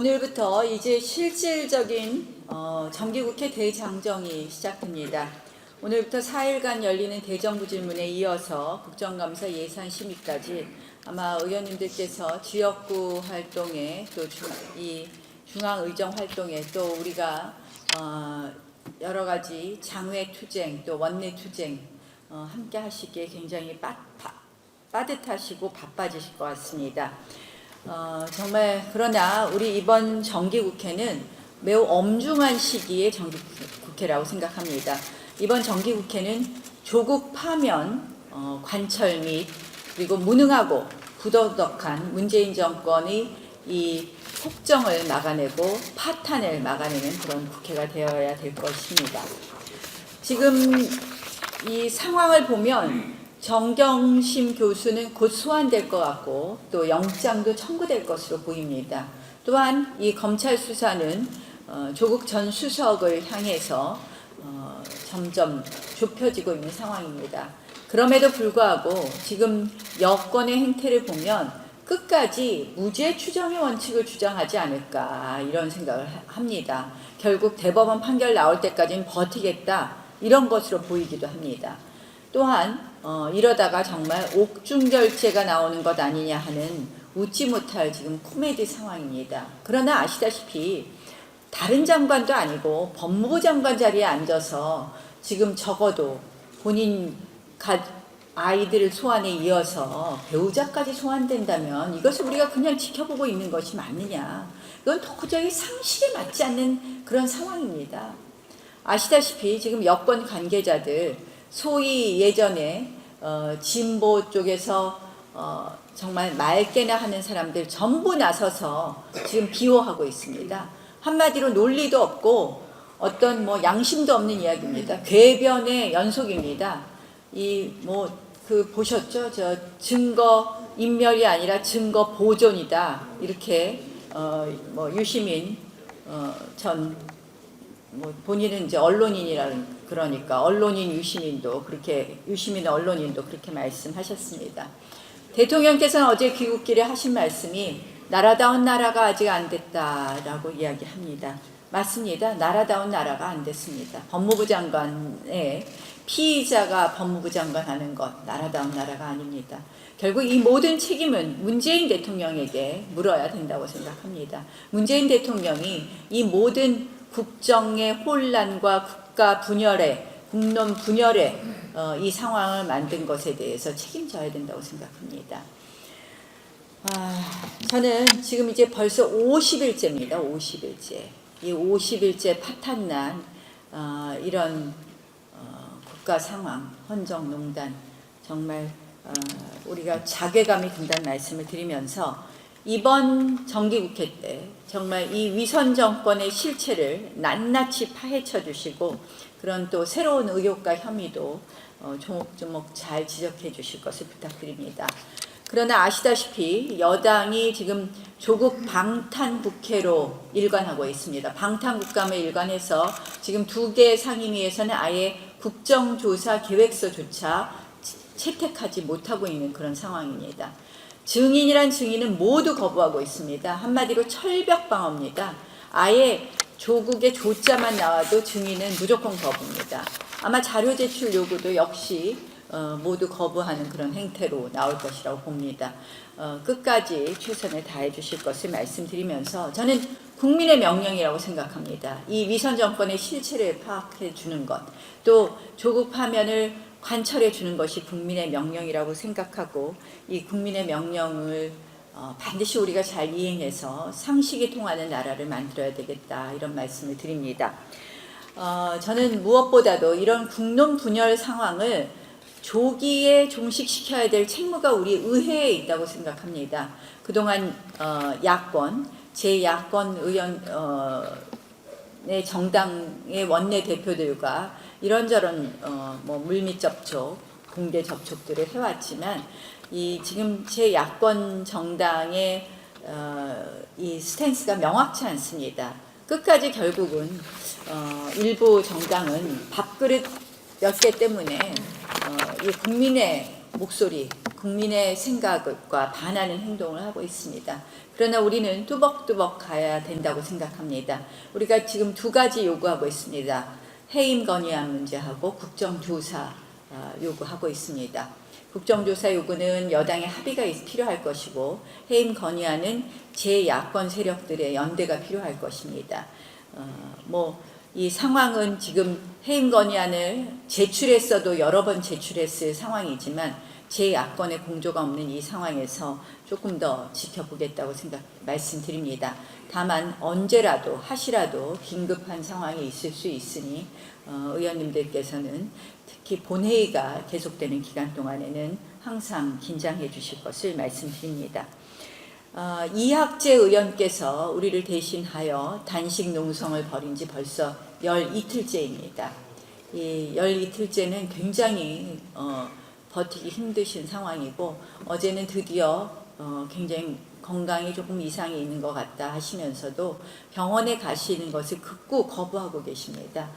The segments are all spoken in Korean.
오늘부터 이제 실질적인 어, 정기국회 대장정이 시작됩니다. 오늘부터 4일간 열리는 대정부 질문에 이어서 국정감사 예산 심의까지 아마 의원님들께서 지역구 활동에 또 이 중앙의정 활동에 또 우리가 어, 여러 가지 장외 투쟁 또 원내 투쟁 어, 함께 하시기에 굉장히 빠, 빠, 빠듯하시고 바빠지실 것 같습니다. 어, 정말 그러나 우리 이번 정기국회는 매우 엄중한 시기의 정기국회라고 생각합니다. 이번 정기국회는 조국 파면, 어, 관철 및 그리고 무능하고 부도덕한 문재인 정권의 이 폭정을 막아내고 파탄을 막아내는 그런 국회가 되어야 될 것입니다. 지금 이 상황을 보면 정경심 교수는 곧 소환될 것 같고 또 영장도 청구될 것으로 보입니다. 또한 이 검찰 수사는 어, 조국 전 수석을 향해서 어, 점점 좁혀지고 있는 상황입니다. 그럼에도 불구하고 지금 여권의 행태를 보면 끝까지 무죄 추정의 원칙을 주장하지 않을까 이런 생각을 하- 합니다. 결국 대법원 판결 나올 때까지는 버티겠다 이런 것으로 보이기도 합니다. 또한 어, 이러다가 정말 옥중결제가 나오는 것 아니냐 하는 웃지 못할 지금 코미디 상황입니다. 그러나 아시다시피 다른 장관도 아니고 법무부 장관 자리에 앉아서 지금 적어도 본인 가, 아이들 소환에 이어서 배우자까지 소환된다면 이것을 우리가 그냥 지켜보고 있는 것이 맞느냐. 이건 도저히 상식에 맞지 않는 그런 상황입니다. 아시다시피 지금 여권 관계자들 소위 예전에 어, 진보 쪽에서 어, 정말 맑게나 하는 사람들 전부 나서서 지금 비호하고 있습니다. 한마디로 논리도 없고 어떤 뭐 양심도 없는 이야기입니다. 궤변의 연속입니다. 이 뭐 그 보셨죠? 저 증거 인멸이 아니라 증거 보존이다. 이렇게 어 뭐 유시민 어 전 뭐 본인은 이제 언론인이라는 그러니까 언론인 유시민도 그렇게 유시민 언론인도 그렇게 말씀하셨습니다. 대통령께서는 어제 귀국길에 하신 말씀이 나라다운 나라가 아직 안 됐다라고 이야기합니다. 맞습니다. 나라다운 나라가 안 됐습니다. 법무부 장관의 피의자가 법무부 장관 하는 것 나라다운 나라가 아닙니다. 결국 이 모든 책임은 문재인 대통령에게 물어야 된다고 생각합니다. 문재인 대통령이 이 모든 국정의 혼란과 국가 분열에 국론 분열에 어, 이 상황을 만든 것에 대해서 책임져야 된다고 생각합니다. 아, 저는 지금 이제 벌써 50일째입니다. 50일째. 이 50일째 파탄난 어, 이런 어, 국가 상황, 헌정농단 정말 어, 우리가 자괴감이 든다는 말씀을 드리면서 이번 정기국회 때 정말 이 위선 정권의 실체를 낱낱이 파헤쳐 주시고 그런 또 새로운 의혹과 혐의도 어, 조목조목 잘 지적해 주실 것을 부탁드립니다. 그러나 아시다시피 여당이 지금 조국 방탄 국회로 일관하고 있습니다. 방탄 국감에 일관해서 지금 두 개 상임위에서는 아예 국정조사 계획서조차 채택하지 못하고 있는 그런 상황입니다. 증인이란 증인은 모두 거부하고 있습니다. 한마디로 철벽 방어입니다. 아예 조국의 조자만 나와도 증인은 무조건 거부입니다. 아마 자료 제출 요구도 역시 어, 모두 거부하는 그런 행태로 나올 것이라고 봅니다. 어, 끝까지 최선을 다해 주실 것을 말씀드리면서 저는 국민의 명령이라고 생각합니다. 이 위선 정권의 실체를 파악해 주는 것, 또 조국 파면을 관철해 주는 것이 국민의 명령이라고 생각하고 이 국민의 명령을 어, 반드시 우리가 잘 이행해서 상식이 통하는 나라를 만들어야 되겠다 이런 말씀을 드립니다. 어, 저는 무엇보다도 이런 국론 분열 상황을 조기에 종식시켜야 될 책무가 우리 의회에 있다고 생각합니다. 그동안 어, 야권, 제 야권 의원 어, 의 정당의 원내 대표들과 이런저런 어, 뭐 물밑 접촉, 공개 접촉들을 해왔지만 이 지금 제 야권 정당의 어, 이 스탠스가 명확치 않습니다. 끝까지 결국은 어, 일부 정당은 밥그릇 몇개 때문에 어, 이 국민의 목소리 국민의 생각과 반하는 행동을 하고 있습니다. 그러나 우리는 뚜벅뚜벅 가야 된다고 생각합니다. 우리가 지금 두 가지 요구하고 있습니다. 해임 건의안 문제하고 국정조사 어, 요구하고 있습니다. 국정조사 요구는 여당의 합의가 있- 필요할 것이고 해임 건의안은 제야권 세력들의 연대가 필요할 것입니다. 어, 뭐이 상황은 지금 해임 건의안을 제출했어도 여러 번 제출했을 상황이지만 제야권의 공조가 없는 이 상황에서 조금 더 지켜보겠다고 생각 말씀드립니다. 다만 언제라도 하시라도 긴급한 상황이 있을 수 있으니 어, 의원님들께서는 특히 본회의가 계속되는 기간 동안에는 항상 긴장해 주실 것을 말씀드립니다. 어, 이학재 의원께서 우리를 대신하여 단식 농성을 벌인 지 벌써 열 이틀째입니다. 이열 이틀째는 굉장히 어, 버티기 힘드신 상황이고 어제는 드디어 어, 굉장히 건강에 조금 이상이 있는 것 같다 하시면서도 병원에 가시는 것을 극구 거부하고 계십니다.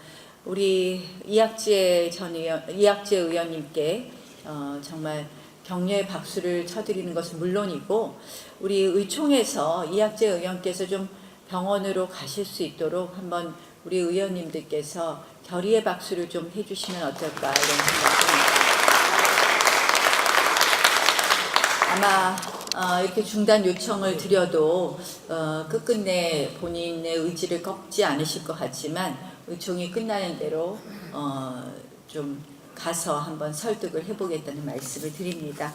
우리 이학재 전 의원, 이학재 의원님께 어, 정말 격려의 박수를 쳐드리는 것은 물론이고 우리 의총에서 이학재 의원께서 좀 병원으로 가실 수 있도록 한번 우리 의원님들께서 결의의 박수를 좀 해주시면 어떨까 이런 생각입니다. 아마 어, 이렇게 중단 요청을 드려도 어, 끝끝내 본인의 의지를 꺾지 않으실 것 같지만 의총이 끝나는 대로 어, 좀 가서 한번 설득을 해보겠다는 말씀을 드립니다.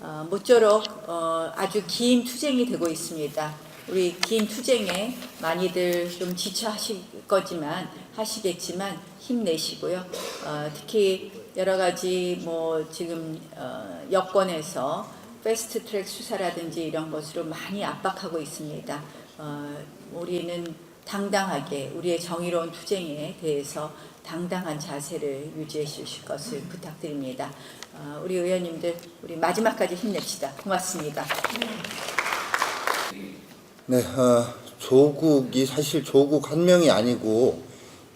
어, 모쪼록 어, 아주 긴 투쟁이 되고 있습니다. 우리 긴 투쟁에 많이들 좀 지쳐하실 거지만 하시겠지만 힘내시고요. 어, 특히 여러 가지 뭐 지금 어, 여권에서 패스트 트랙 수사라든지 이런 것으로 많이 압박하고 있습니다. 어, 우리는 당당하게 우리의 정의로운 투쟁에 대해서 당당한 자세를 유지해 주실 것을 부탁드립니다. 어, 우리 의원님들 우리 마지막까지 힘냅시다. 고맙습니다. 네, 어, 조국이 사실 조국 한 명이 아니고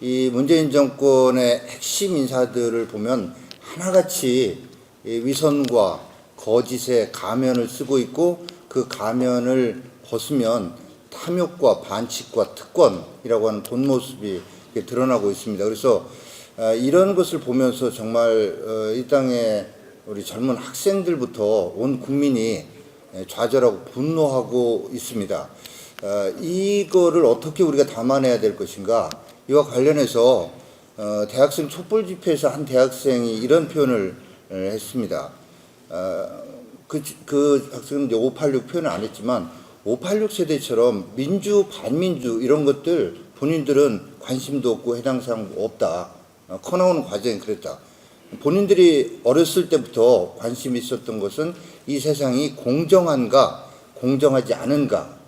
이 문재인 정권의 핵심 인사들을 보면 하나같이 이 위선과 거짓의 가면을 쓰고 있고 그 가면을 벗으면 탐욕과 반칙과 특권이라고 하는 본 모습이 드러나고 있습니다. 그래서 어, 이런 것을 보면서 정말 어, 이 땅에 우리 젊은 학생들부터 온 국민이 예, 좌절하고 분노하고 있습니다. 어, 이거를 어떻게 우리가 담아내야 될 것인가? 이와 관련해서 어, 대학생 촛불 집회에서 한 대학생이 이런 표현을 어, 했습니다. 어, 그, 그 학생은 이제 586 표현을 안 했지만 586 세대처럼 민주 반민주 이런 것들 본인들은 관심도 없고 해당 사항도 없다. 어, 커나오는 과정이 그랬다. 본인들이 어렸을 때부터 관심이 있었던 것은 이 세상이 공정한가, 공정하지 않은가,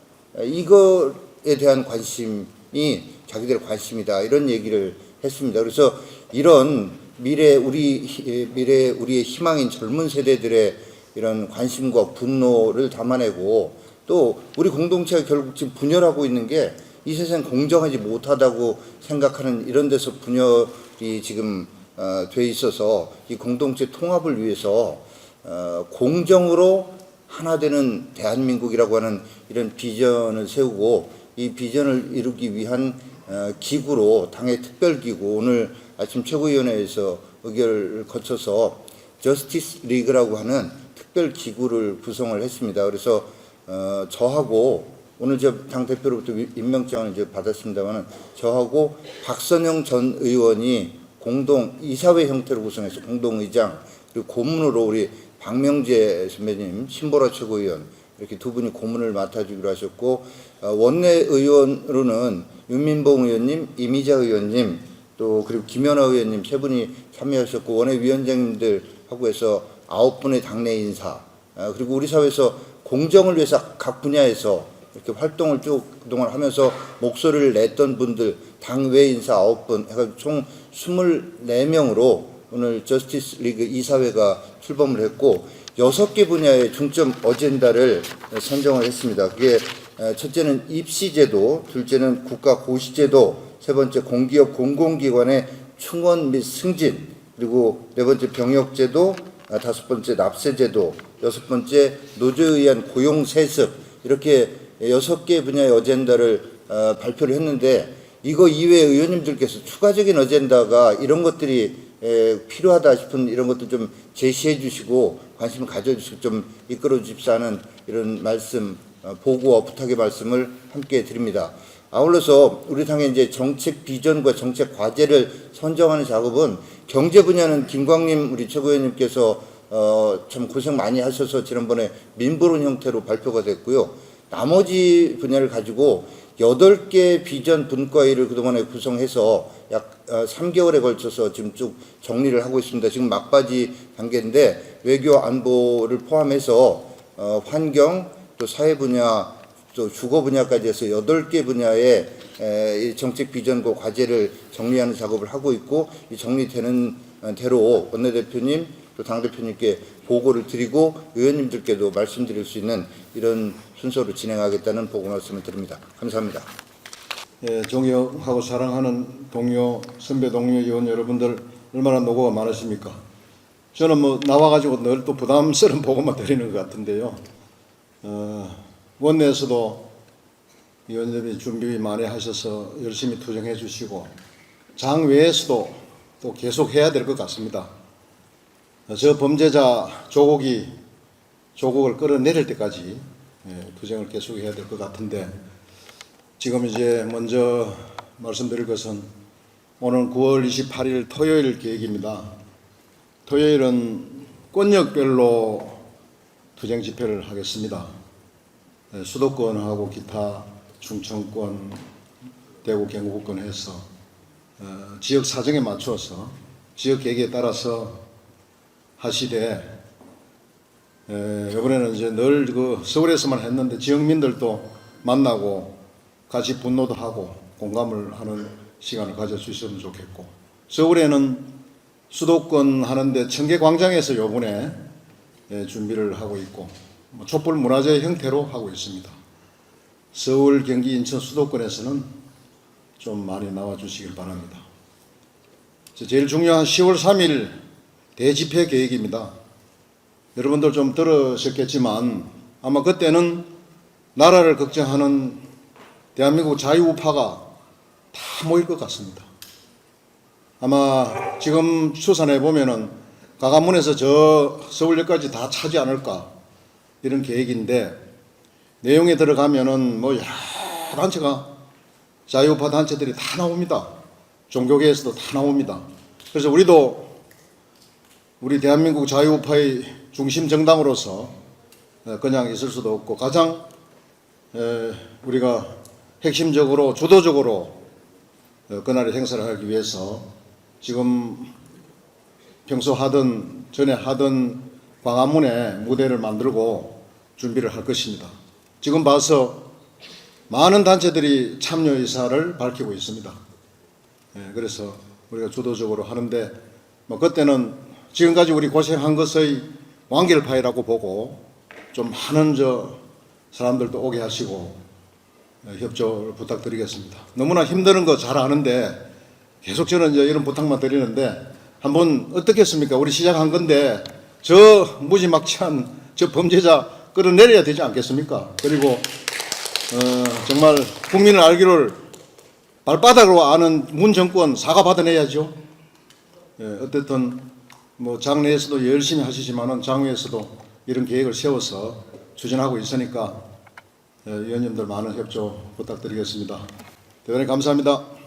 이거에 대한 관심이 자기들의 관심이다. 이런 얘기를 했습니다. 그래서 이런 미래, 우리, 미래, 우리의 희망인 젊은 세대들의 이런 관심과 분노를 담아내고 또 우리 공동체가 결국 지금 분열하고 있는 게 이 세상 공정하지 못하다고 생각하는 이런 데서 분열이 지금 어, 돼 있어서 이 공동체 통합을 위해서 어, 공정으로 하나 되는 대한민국이라고 하는 이런 비전을 세우고 이 비전을 이루기 위한 어, 기구로 당의 특별기구 오늘 아침 최고위원회에서 의결을 거쳐서 저스티스 리그라고 하는 특별 기구를 구성을 했습니다. 그래서 어, 저하고 오늘 저 당 대표로부터 위- 임명장을 이제 받았습니다만은 저하고 박선영 전 의원이 공동 이사회 형태로 구성해서 공동 의장 그리고 고문으로 우리 박명재 선배님 신보라 최고위원 이렇게 두 분이 고문을 맡아주기로 하셨고 어, 원내 의원으로는 윤민봉 의원님, 이미자 의원님 또 그리고 김연아 의원님 세 분이 참여하셨고 원내 위원장님들하고 해서 아홉 분의 당내 인사 아, 그리고 우리 사회에서 공정을 위해서 각 분야에서 이렇게 활동을 쭉 그동안 하면서 목소리를 냈던 분들 당외 인사 아홉 분 해가지고 총 24명으로 오늘 저스티스 리그 이사회가 출범을 했고 여섯 개 분야의 중점 어젠다를 선정을 했습니다. 그게 어, 첫째는 입시제도, 둘째는 국가 고시제도, 세 번째 공기업 공공기관의 충원 및 승진, 그리고 네 번째 병역제도, 아, 다섯 번째 납세제도, 여섯 번째 노조에 의한 고용 세습 이렇게 여섯 개 분야의 어젠다를 어, 발표를 했는데 이거 이외에 의원님들께서 추가적인 어젠다가 이런 것들이 에, 필요하다 싶은 이런 것도 좀 제시해 주시고 관심을 가져주시고 좀 이끌어 주십사는 이런 말씀 어, 보고와 부탁의 말씀을 함께 드립니다. 아울러서 우리 당의 이제 정책 비전과 정책 과제를 선정하는 작업은 경제 분야는 김광림 우리 최고위원님께서 어, 참 고생 많이 하셔서 지난번에 민보론 형태로 발표가 됐고요. 나머지 분야를 가지고 여덟 개 비전 분과회를 그동안에 구성해서 약 어, 3개월에 걸쳐서 지금 쭉 정리를 하고 있습니다. 지금 막바지 단계인데 외교 안보를 포함해서 어, 환경 또 사회 분야 또 주거 분야까지 해서 여덟 개 분야의 에, 이 정책 비전과 과제를 정리하는 작업을 하고 있고 이 정리되는 어, 대로 원내대표님 또 당 대표님께 보고를 드리고 의원님들께도 말씀드릴 수 있는 이런 순서로 진행하겠다는 보고 말씀을 드립니다. 감사합니다. 예, 존경하고 사랑하는 동료, 선배 동료 의원 여러분들 얼마나 노고가 많으십니까? 저는 뭐 나와가지고 늘 또 부담스러운 보고만 드리는 것 같은데요. 어, 원내에서도 의원님이 준비 많이 하셔서 열심히 투쟁해 주시고 장 외에서도 또 계속 해야 될 것 같습니다. 어, 저 범죄자 조국이 조국을 끌어내릴 때까지 예, 투쟁을 계속해야 될 것 같은데 지금 이제 먼저 말씀드릴 것은 오늘 9월 28일 토요일 계획입니다. 토요일은 권역별로 투쟁 집회를 하겠습니다. 네, 수도권하고 기타 충청권, 대구, 경북권 해서 어, 지역 사정에 맞추어서 지역 계획에 따라서 하시되 에, 이번에는 이제 늘 그 서울에서만 했는데 지역민들도 만나고 같이 분노도 하고 공감을 하는 시간을 가질 수 있으면 좋겠고 서울에는 수도권 하는데 청계광장에서 요번에 예, 준비를 하고 있고 뭐 촛불 문화제 형태로 하고 있습니다. 서울, 경기, 인천 수도권에서는 좀 많이 나와 주시길 바랍니다. 저 제일 중요한 10월 3일 대집회 계획입니다. 여러분들 좀 들으셨겠지만 아마 그때는 나라를 걱정하는 대한민국 자유우파가 다 모일 것 같습니다. 아마 지금 추산해 보면은 가가문에서 저 서울역까지 다 차지 않을까 이런 계획인데 내용에 들어가면은 뭐 여러 단체가 자유우파 단체들이 다 나옵니다. 종교계에서도 다 나옵니다. 그래서 우리도 우리 대한민국 자유우파의 중심 정당으로서 어, 그냥 있을 수도 없고 가장 에, 우리가 핵심적으로 주도적으로 어, 그날의 행사를 하기 위해서 지금 평소 하던 전에 하던 광화문에 무대를 만들고 준비를 할 것입니다. 지금 봐서 많은 단체들이 참여 의사를 밝히고 있습니다. 예, 그래서 우리가 주도적으로 하는데 뭐 그때는 지금까지 우리 고생한 것의 완결파이라고 보고 좀 많은 저 사람들도 오게 하시고 어, 협조를 부탁드리겠습니다. 너무나 힘드는 거 잘 아는데 계속 저는 이제 이런 부탁만 드리는데 한번 어떻겠습니까? 우리 시작한 건데 저 무지막지한 저 범죄자 끌어내려야 되지 않겠습니까? 그리고 어, 정말 국민을 알기를 발바닥으로 아는 문 정권 사과 받아내야죠. 예, 어쨌든 뭐 장내에서도 열심히 하시지만은 장외에서도 이런 계획을 세워서 추진하고 있으니까 예, 의원님들 많은 협조 부탁드리겠습니다. 대단히 감사합니다.